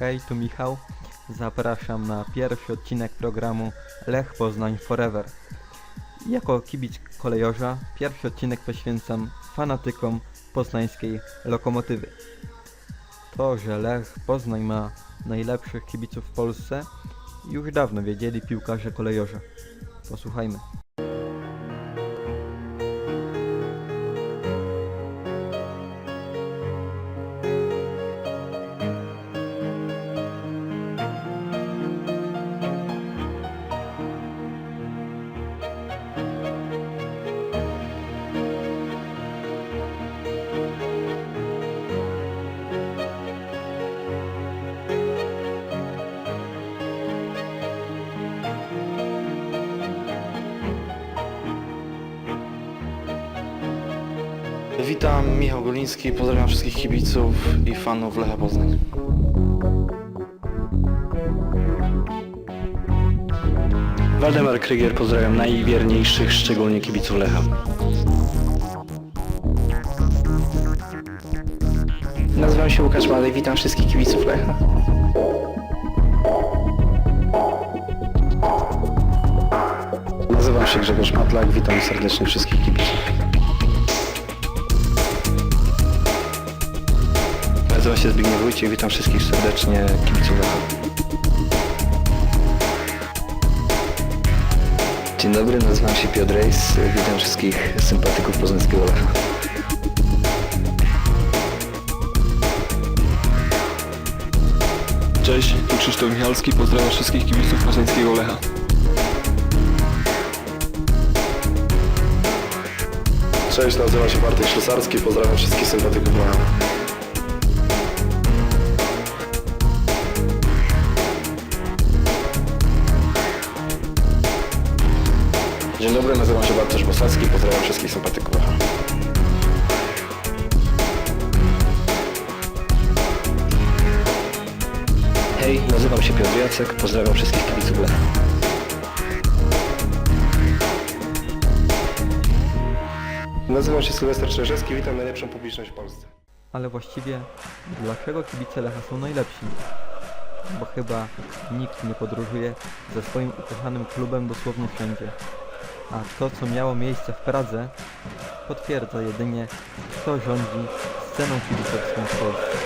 Hej, tu Michał. Zapraszam na pierwszy odcinek programu Lech Poznań Forever. Jako kibic kolejorza pierwszy odcinek poświęcam fanatykom poznańskiej lokomotywy. To, że Lech Poznań ma najlepszych kibiców w Polsce, już dawno wiedzieli piłkarze kolejorza. Posłuchajmy. Witam, Michał Goliński, pozdrawiam wszystkich kibiców i fanów Lecha Poznań. Waldemar Krygier, pozdrawiam najwierniejszych, szczególnie kibiców Lecha. Nazywam się Łukasz Malej, witam wszystkich kibiców Lecha. Nazywam się Grzegorz Matlak, witam serdecznie wszystkich kibiców. Nazywam się Zbigniew Wójcik, witam wszystkich serdecznie kibiców Lecha. Dzień dobry, nazywam się Piotr Rejs, witam wszystkich sympatyków poznańskiego Lecha. Cześć, tu Krzysztof Michalski, pozdrawiam wszystkich kibiców poznańskiego Lecha. Cześć, nazywam się Bartek Ślusarski, pozdrawiam wszystkich sympatyków Lecha. Dzień dobry, nazywam się Bartosz Bosacki, pozdrawiam wszystkich sympatyków Lecha. Hej, nazywam się Piotr Jacek, pozdrawiam wszystkich kibiców Lecha. Nazywam się Sylwester Czerzeski, witam najlepszą publiczność w Polsce. Ale właściwie dlaczego kibice Lecha są najlepsi? Bo chyba nikt nie podróżuje ze swoim ukochanym klubem dosłownie wszędzie. A to, co miało miejsce w Pradze, potwierdza jedynie, kto rządzi sceną kibicowską w Polsce.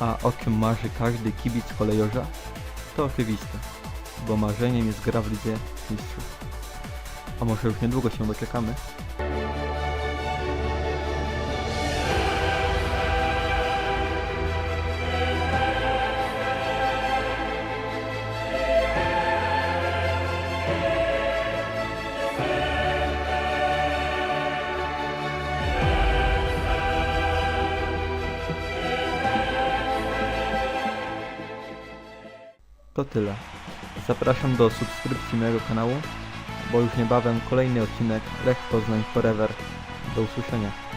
A o czym marzy każdy kibic kolejorza? To oczywiste, bo marzeniem jest gra w Lidze Mistrzów. A może już niedługo się doczekamy? To tyle. Zapraszam do subskrypcji mojego kanału, bo już niebawem kolejny odcinek Lech Poznań Forever. Do usłyszenia.